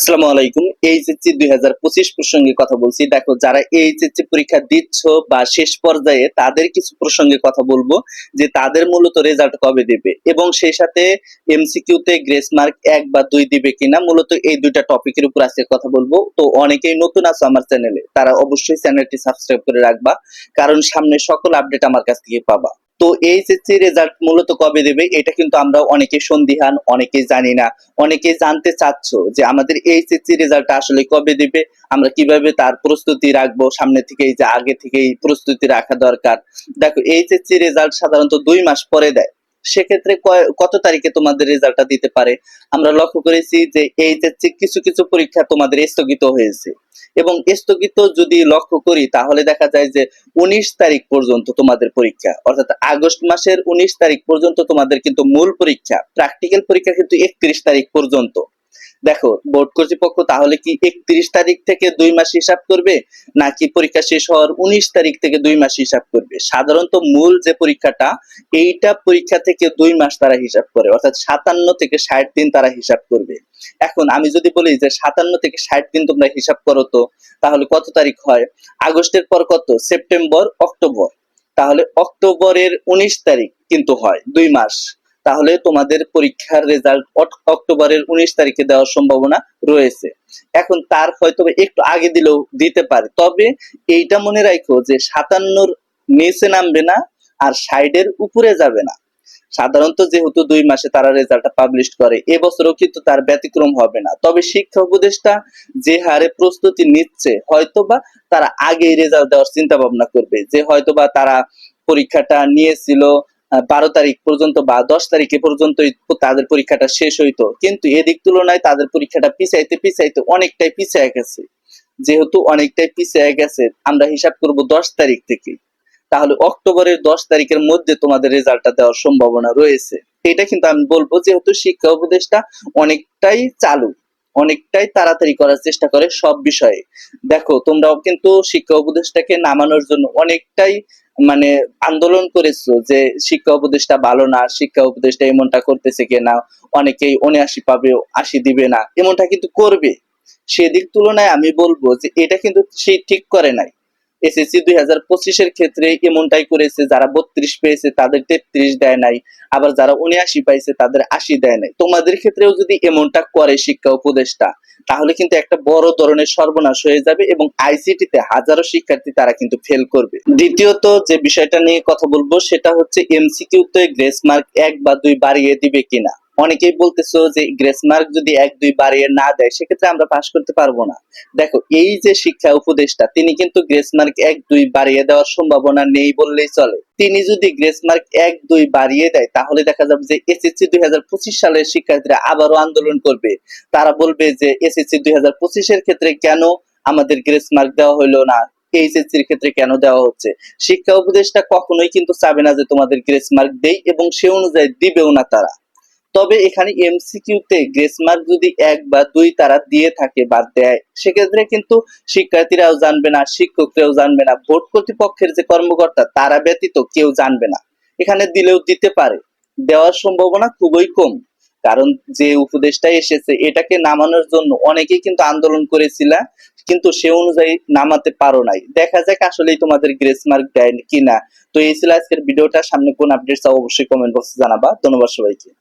আসসালামু আলাইকুম। এইচএসসি দুই হাজার পঁচিশ প্রসঙ্গে কথা বলছি। দেখো, যারা এইচএসসি পরীক্ষা দিচ্ছ বা শেষ পর্যায়ে, তাদের কিছু প্রসঙ্গে কথা বলব যে তাদের মূলত রেজাল্ট কবে দেবে এবং সেই সাথে এমসিকিউতে গ্রেস মার্ক এক বা দুই দিবে কিনা, মূলত এই দুইটা টপিকের উপর আজকে কথা বলব। তো অনেকেই নতুন আছে আমার চ্যানেলে তারা অবশ্যই চ্যানেলটি সাবস্ক্রাইব করে রাখবা, কারণ সামনে সকল আপডেট আমার কাছ থেকে পাবা। তো এইচএসসি রেজাল্ট মূলত কবে দেবে, এটা কিন্তু আমরা অনেকে সন্দিহান, অনেকে জানি না। অনেকে জানতে চাচ্ছ যে আমাদের এইচএসসি রেজাল্ট আসলে কবে দেবে, আমরা কীভাবে তার প্রস্তুতি রাখব, সামনে থেকেই যে আগে থেকেই প্রস্তুতি রাখা দরকার। দেখো এইচএসসি রেজাল্ট সাধারণত দুই মাস পরে দেয়। সেক্ষেত্রে কত তারিখে তোমাদের রেজাল্টটা দিতে পারে? আমরা লক্ষ্য করেছি যে এই যে কিছু কিছু পরীক্ষা তোমাদের স্থগিত হয়েছে। এবং স্থগিত যদি লক্ষ্য করি, তাহলে দেখা যায় যে উনিশ তারিখ পর্যন্ত তোমাদের পরীক্ষা, অর্থাৎ আগস্ট মাসের উনিশ তারিখ পর্যন্ত তোমাদের কিন্তু মূল পরীক্ষা প্র্যাকটিক্যাল পরীক্ষা কিন্তু একত্রিশ তারিখ পর্যন্ত। দেখো, বোর্ড কর্তৃপক্ষ তাহলে কি একত্রিশ তারিখ থেকে দুই মাস হিসাব করবে, নাকি পরীক্ষা শেষ হওয়ার উনিশ তারিখ থেকে দুই মাস হিসাব করবে? সাধারণত মূল যে পরীক্ষাটা, এইটা পরীক্ষা থেকে দুই মাস তারা হিসাব করে, অর্থাৎ সাতান্ন থেকে ষাট দিন তারা হিসাব করবে। এখন আমি যদি বলি যে সাতান্ন থেকে ষাট দিন তোমরা হিসাব করো তো, তাহলে কত তারিখ হয়? আগস্টের পর কত? September, October. তাহলে অক্টোবরের উনিশ তারিখ কিন্তু হয়, দুই মাস। তাহলে তোমাদের পরীক্ষার রেজাল্ট অক্টোবরের উনিশ তারিখে দেওয়ার সম্ভাবনা রয়েছে। এখন তার হয়তো একটু আগে দিলেও দিতে পারে। তবে এইটা মনে রাখো যে সাতান্নর নিচে নামবে না আর সাইডের উপরে যাবে না। সাধারণত যেহেতু দুই মাসে তারা রেজাল্টটা পাবলিশ করে, এবছরও কিন্তু তার ব্যতিক্রম হবে না। তবে শিক্ষা উপদেষ্টা যে হারে প্রস্তুতি নিচ্ছে, হয়তোবা তারা আগেই রেজাল্ট দেওয়ার চিন্তা ভাবনা করবে যে হয়তোবা তারা পরীক্ষাটা নিয়েছিল বারো তারিখ পর্যন্ত বা দশ তারিখে পর্যন্ত তাদের পরীক্ষাটা শেষ হইতো। কিন্তু এদিক তুলনায় তাদের পরীক্ষাটা পিছাইতে পিছাইতে অনেকটাই পিছিয়ে গেছে। যেহেতু অনেকটাই পিছিয়ে গেছে, আমরা হিসাব করব দশ তারিখ থেকে। তাহলে অক্টোবরের দশ তারিখের মধ্যে তোমাদের রেজাল্টটা দেওয়ার সম্ভাবনা রয়েছে। এটা কিন্তু আমি বলব, যেহেতু শিক্ষা উপদেশটা অনেকটাই চালু। অনেকটাই তাড়াতাড়ি করার চেষ্টা করে সব বিষয়ে। দেখো, তোমরাও কিন্তু শিক্ষা উপদেশটাকে নামানোর জন্য অনেকটাই মানে আন্দোলন করেছ যে শিক্ষা উপদেশটা ভালো না, শিক্ষা উপদেশটা এমনটা করতেছে কিনা, অনেকেই উনআশি পাবে, আশি দিবে না, এমনটা কিন্তু করবে। সেদিক তুলনায় আমি বলব যে এটা কিন্তু সে ঠিক করে নাই। এসএসসি দুই হাজার পঁচিশের ক্ষেত্রে এমনটাই করেছে, যারা বত্রিশ পেয়েছে তাদের তেত্রিশ দেয় নাই, আবার যারা উনআশি পাইছে তাদের আশি দেয় নাই। তোমাদের ক্ষেত্রেও যদি এমনটা করে শিক্ষা উপদেষ্টা, তাহলে কিন্তু একটা বড় ধরনের সর্বনাশ হয়ে যাবে এবং আইসিটিতে হাজারো শিক্ষার্থী তারা কিন্তু ফেল করবে। দ্বিতীয়ত যে বিষয়টা নিয়ে কথা বলব, সেটা হচ্ছে এমসিকিউ তে গ্রেস মার্ক এক বা দুই বাড়িয়ে দিবে কিনা। অনেকেই বলতেছো যে গ্রেস মার্ক যদি এক, দুই বাড়িয়ে না দেয়, সেক্ষেত্রে আমরা পাশ করতে পারব না। দেখো, এই যে শিক্ষা উপদেষ্টা, তিনি কিন্তু গ্রেস মার্ক এক, দুই বাড়িয়ে দেওয়ার সম্ভাবনা নেই বললেই চলে। তিনি যদি গ্রেস মার্ক এক, দুই বাড়িয়ে দেয়, তাহলে দেখা যাবে যে এসএসসি দুই হাজার পঁচিশ সালের শিক্ষার্থীরা আবারও আন্দোলন করবে। তারা বলবে যে এসএসসি দুই হাজার পঁচিশের ক্ষেত্রে কেন আমাদের গ্রেস মার্ক দেওয়া হলো না? এইচএসসির ক্ষেত্রে কেন দেওয়া হচ্ছে? শিক্ষা উপদেশটা কখনোই কিন্তু চাবে না যে তোমাদের গ্রেস মার্ক দেই এবং সে অনুযায়ী দিবেও না তারা। তবে এখানে এমসিকিউতে গ্রেস মার্ক যদি এক বা দুই তারা দিয়ে থাকে বা দেয়, সেক্ষেত্রে কিন্তু শিক্ষার্থীরাও জানবে না, শিক্ষকরাও জানবে না। ভোট কর্তৃপক্ষের যে কর্মকর্তা, তারা ব্যতীত কেউ জানবে না। এখানে দিলেও দিতে পারে। দেওয়ার সম্ভাবনা খুবই কম। কারণ যে উপদেশটা এসেছে, এটাকে নামানোর জন্য অনেকেই কিন্তু আন্দোলন করেছিল, কিন্তু সে অনুযায়ী নামাতে পারো নাই। দেখা যাক আসলেই তোমাদের গ্রেস মার্ক দেয় কিনা। তো এই ছিল আজকের ভিডিওটা। সামনে কোন আপডেট চাও অবশ্যই কমেন্ট বক্সে জানাবা। ধন্যবাদ সবাইকে।